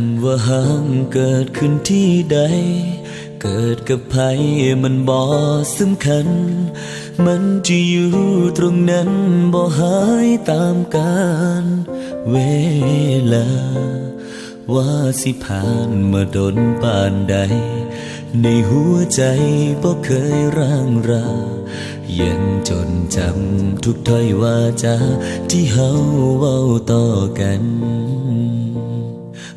ำว่าห้ามเกิดขึ้นที่ใด เกิดกับใครมันบ่สำคัญ มันจะอยู่ตรงนั้นบ่หายตามกาลเวลา ว่าสิผ่านมาดนปานใด ในหัวใจบ่เคยร่างรายังจนจำทุกถ้อยวาจาที่เฮาเว้าต่อกัน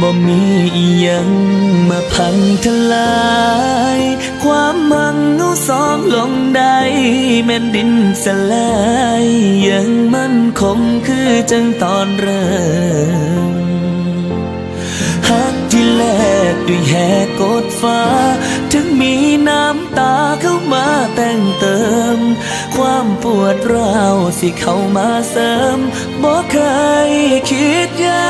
บ่มีอียังมาพังทลาย ความมังเอาสองลงได้แม่นดินสลายยังมั่นคงคือจังตอนเริ่มฮักที่แลกด้วยแหกกดฟ้า ถึงมีน้ำตาเข้ามาแต่งเติม ความปวดร้าวสิเข้ามาเสริมบ่เคยคิดยา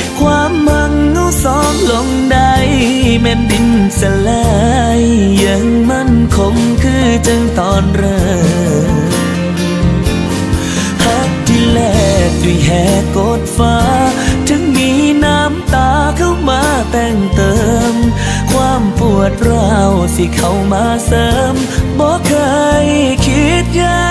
สองลงได้แม่นดินสลายยังมั่นคงคือจังตอนเริ่มฮักที่แลกด้วยแหกกดฟ้า ถึงมีน้ำตาเข้ามาแต่งเติม ความปวดร้าวสิเข้ามาเสริมบ่เคยคิดยา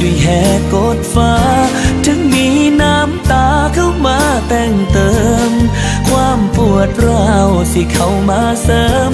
ด้วยแหกกดฟ้า ถึงมีน้ำตาเข้ามาแต่งเติม ความปวดร้าวสิเข้ามาเสริม